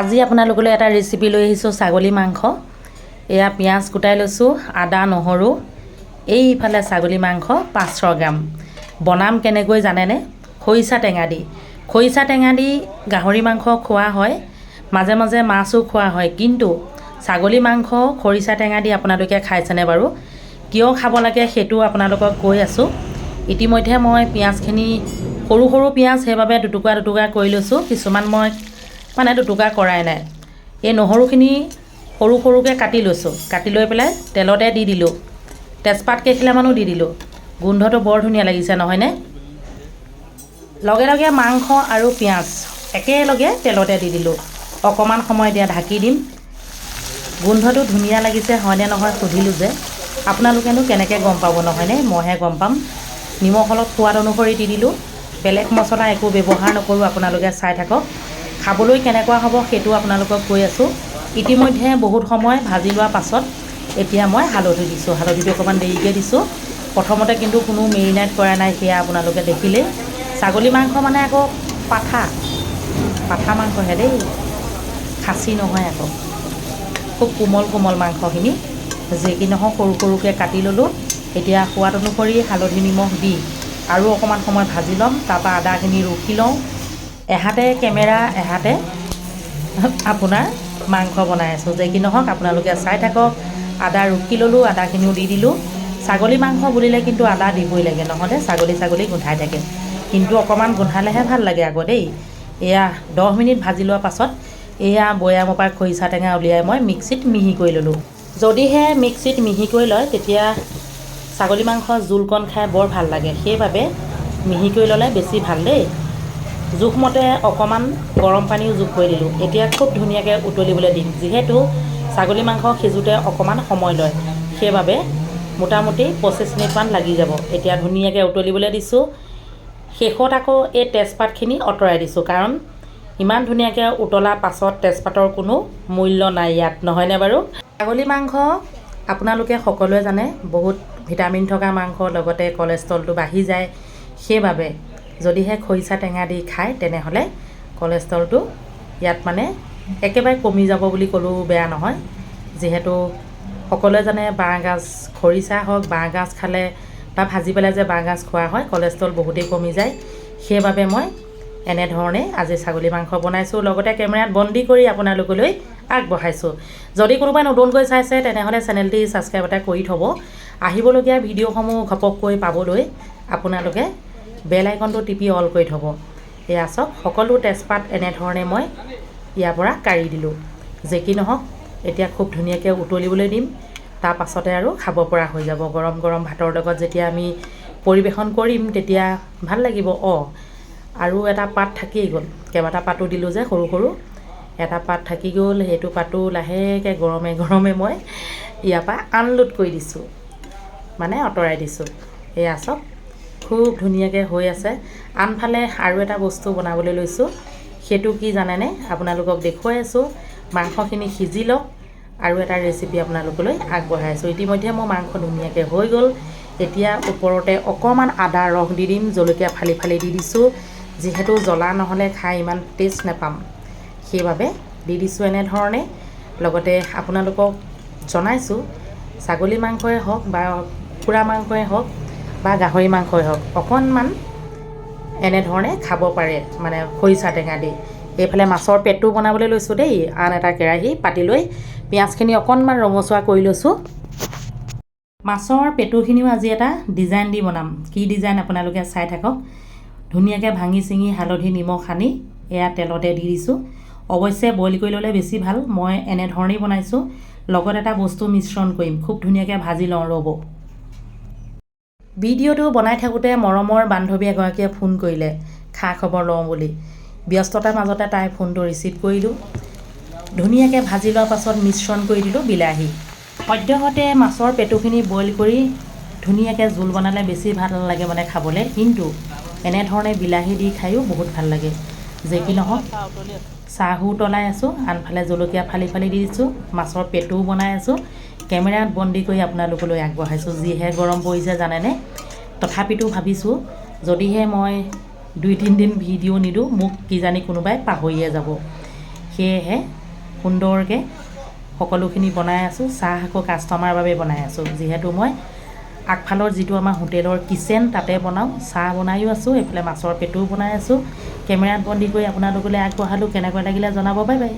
আজি আপোনালোকলৈ এটা ৰেচিপি লৈ আহিছোঁ ছাগলী মাংস। এয়া পিঁয়াজ কুটাই লৈছোঁ আদা নহৰু এইফালে ছাগলী মাংস পাঁচশ গ্ৰাম। বনাম কেনেকৈ জানেনে? খৰিচা টেঙা দি। খৰিচা টেঙা দি গাহৰি মাংস খোৱা হয় মাজে মাজে মাছো খোৱা হয়। কিন্তু ছাগলী মাংস খৰিচা টেঙা দি আপোনালোকে খাইছেনে বাৰু? কিয় খাব লাগে সেইটো আপোনালোকক কৈ আছোঁ। ইতিমধ্যে মই পিঁয়াজখিনি সৰু সৰু পিঁয়াজ সেইবাবে দুটুকুৰা দুটুকুৰা কৰি লৈছোঁ। কিছুমান মই মানে দুটুকুৰা কৰাই নাই। এই নহৰুখিনি সৰু সৰুকৈ কাটি লৈছোঁ। কাটি লৈ পেলাই তেলতে দি দিলোঁ। তেজপাত কেইখিলামানো দি দিলোঁ। গোন্ধটো বৰ ধুনীয়া লাগিছে নহয়নে? লগে লগে মাংস আৰু পিঁয়াজ একেলগে তেলতে দি দিলোঁ। অকণমান সময় এতিয়া ঢাকি দিম। গোন্ধটো ধুনীয়া লাগিছে হয়নে নহয় সুধিলোঁ যে। আপোনালোকেনো কেনেকৈ গম পাব নহয়নে? মইহে গম পাম। নিমখ অলপ সোৱাদ অনুসৰি দি দিলোঁ। বেলেগ মছলা একো ব্যৱহাৰ নকৰোঁ আপোনালোকে চাই থাকক। খাবলৈ কেনেকুৱা হ'ব সেইটো আপোনালোকক কৈ আছোঁ। ইতিমধ্যে বহুত সময় ভাজি লোৱাৰ পাছত এতিয়া মই হালধি দিছোঁ। হালধিটো অকণমান দেৰিকৈ দিছোঁ। প্ৰথমতে কিন্তু কোনো মেৰিনেট কৰা নাই সেয়া আপোনালোকে দেখিলেই। ছাগলী মাংস মানে আকৌ পাঠা। পাঠা মাংসহে দেই। খাচী নহয় আকৌ। খুব কোমল কোমল মাংসখিনি। যি কি নহওক সৰু সৰুকৈ কাটি ল'লোঁ। এতিয়া সোৱাদ অনুসৰি হালধি নিমখ দি আৰু অকণমান সময় ভাজি ল'ম। তাৰপৰা আদাখিনি ৰুকি লওঁ। এহাতে কেমেৰা এহাতে আপোনাৰ মাংস বনাই আছোঁ। যে কি নহওক আপোনালোকে চাই থাকক। আদা ৰুকি ল'লোঁ আদাখিনিও দি দিলোঁ। ছাগলী মাংস বুলিলে কিন্তু আদা দিবই লাগে নহ'লে ছাগলী ছাগলী গোন্ধাই থাকে। কিন্তু অকণমান গোন্ধালেহে ভাল লাগে আকৌ দেই। এয়া দহ মিনিট ভাজি লোৱাৰ পাছত এয়া বৈয়ামৰ পৰা খৰিচা টেঙা উলিয়াই মই মিক্সিত মিহি কৰি ল'লোঁ। যদিহে মিক্সিত মিহি কৰি লয় তেতিয়া ছাগলী মাংসৰ জোলকণ খাই বৰ ভাল লাগে। সেইবাবে মিহি কৰি ল'লে বেছি ভাল দেই। জোখমতে অকণমান গৰম পানীও যোগ কৰি দিলোঁ। এতিয়া খুব ধুনীয়াকৈ উতলিবলৈ দিম। যিহেতু ছাগলী মাংস সিজোতে অকণমান সময় লয়, সেইবাবে মোটামুটি পঁচিছ মিনিটমান লাগি যাব। এতিয়া ধুনীয়াকৈ উতলিবলৈ দিছোঁ। শেষত আকৌ এই তেজপাতখিনি আঁতৰাই দিছোঁ। কাৰণ ইমান ধুনীয়াকৈ উতলাৰ পাছত তেজপাতৰ কোনো মূল্য নাই ইয়াত, নহয়নে বাৰু? ছাগলী মাংস আপোনালোকে সকলোৱে জানে, বহুত ভিটামিন থকা মাংস, লগতে কলেষ্ট্ৰলটো বাঢ়ি যায়। সেইবাবে যদিহে খৰিচা টেঙা দি খায়, তেনেহ'লে কলেষ্ট্ৰলটো ইয়াত মানে একেবাৰে কমি যাব বুলি ক'লেও বেয়া নহয়। যিহেতু সকলোৱে জানে বাঁহগাজ খৰিচা হওক বাঁহগাজ খালে বা ভাজি পেলাই যে বাঁহগাজ খোৱা হয়, কলেষ্ট্ৰল বহুতেই কমি যায়। সেইবাবে মই এনেধৰণে আজি ছাগলী মাংস বনাইছোঁ। লগতে কেমেৰাত বন্দী কৰি আপোনালোকলৈ আগবঢ়াইছোঁ। যদি কোনোবাই নতুনকৈ চাইছে, তেনেহ'লে চেনেলটি ছাবস্ক্ৰাইব এটা কৰি থ'ব। আহিবলগীয়া ভিডিঅ'সমূহ ঘপককৈ পাবলৈ আপোনালোকে বেল আইকনটো টিপি অল কৰি থ'ব। এয়া চাওক সকলো তেজপাত এনেধৰণে মই ইয়াৰ পৰা কাঢ়ি দিলোঁ। যে কি নহওক এতিয়া খুব ধুনীয়াকৈ উতলিবলৈ দিম। তাৰ পাছতে আৰু খাব পৰা হৈ যাব। গৰম গৰম ভাতৰ লগত যেতিয়া আমি পৰিৱেশন কৰিম তেতিয়া ভাল লাগিব। অঁ আৰু এটা পাত থাকিয়েই গ'ল। কেইবাটা পাতো দিলোঁ যে সৰু সৰু। এটা পাত থাকি গ'ল। সেইটো পাতো লাহেকৈ গৰমে গৰমে মই ইয়াৰ পৰা আনলোড কৰি দিছোঁ। মানে আঁতৰাই দিছোঁ। এয়া চাওক খুব ধুনীয়াকৈ হৈ আছে। আনফালে আৰু এটা বস্তু বনাবলৈ লৈছোঁ। সেইটো কি জানেনে? আপোনালোকক দেখুৱাই আছোঁ। মাংসখিনি সিজি লওক। আৰু এটা ৰেচিপি আপোনালোকলৈ আগবঢ়াইছোঁ ইতিমধ্যে মোৰ মাংস ধুনীয়াকৈ হৈ গ'ল। এতিয়া ওপৰতে অকণমান আদা ৰস দি দিম, জলকীয়া ফালি ফালি দি দিছোঁ। যিহেতু জ্বলা নহ'লে খাই ইমান টেষ্ট নাপাম। সেইবাবে দি দিছোঁ এনেধৰণে। লগতে আপোনালোকক জনাইছোঁ, ছাগলী মাংসই হওক বা কুকুৰা মাংসই হওক বা গাহৰি মাংসই হওক অকণমান এনেধৰণে খাব পাৰে মানে খৰিচা টেঙা দি। এইফালে মাছৰ পেটটো বনাবলৈ লৈছোঁ দেই আন এটা কেৰাহী পাতি লৈ। পিঁয়াজখিনি অকণমান ৰঙচুৱা কৰি লৈছোঁ। মাছৰ পেটুখিনিও আজি এটা ডিজাইন দি বনাম। কি ডিজাইন আপোনালোকে চাই থাকক। ধুনীয়াকৈ ভাঙি চিঙি হালধি নিমখ সানি এয়া তেলতে দি দিছোঁ। অৱশ্যে বইল কৰি ল'লে বেছি ভাল মই এনেধৰণেই বনাইছোঁ। লগত এটা বস্তু মিশ্ৰণ কৰিম খুব ধুনীয়াকৈ ভাজি লওঁ ৰ'ব। ভিডিঅ'টো বনাই থাকোঁতে মৰমৰ বান্ধৱী এগৰাকীয়ে ফোন কৰিলে খা খবৰ লওঁ বুলি। ব্যস্ততাৰ মাজতে তাই ফোনটো ৰিচিভ কৰিলোঁ। ধুনীয়াকৈ ভাজি লোৱাৰ পাছত মিশ্ৰণ কৰি দিলোঁ বিলাহী। সদ্যহতে মাছৰ পেটুখিনি বইল কৰি ধুনীয়াকৈ জোল বনালে বেছি ভাল লাগে মানে খাবলৈ। কিন্তু এনেধৰণে বিলাহী দি খায়ো বহুত ভাল লাগে। যে কি নহওক চাহো উতলাই আছোঁ আনফালে জলকীয়া ফালি ফালি দি দিছোঁ মাছৰ পেটুও বনাই আছোঁ। কেমেৰাত বন্দী কৰি আপোনালোকলৈ আগবঢ়াইছোঁ। যিহে গৰম পৰিছে জানেনে? তথাপিতো ভাবিছোঁ যদিহে মই দুই তিনিদিন ভিডিঅ' নিদিওঁ মোক কিজানি কোনোবাই পাহৰিয়ে যাব। সেয়েহে সুন্দৰকৈ সকলোখিনি বনাই আছোঁ চাহ আকৌ কাষ্টমাৰৰ বাবে বনাই আছোঁ। যিহেতু মই আগফালৰ যিটো আমাৰ হোটেলৰ কিটচেন তাতে বনাওঁ চাহ বনায়ো আছোঁ এইফালে মাছৰ পেটোও বনাই আছোঁ। কেমেৰাত বন্দী কৰি আপোনালোকলৈ আগবঢ়ালোঁ কেনেকুৱা লাগিলে জনাব বাই বাই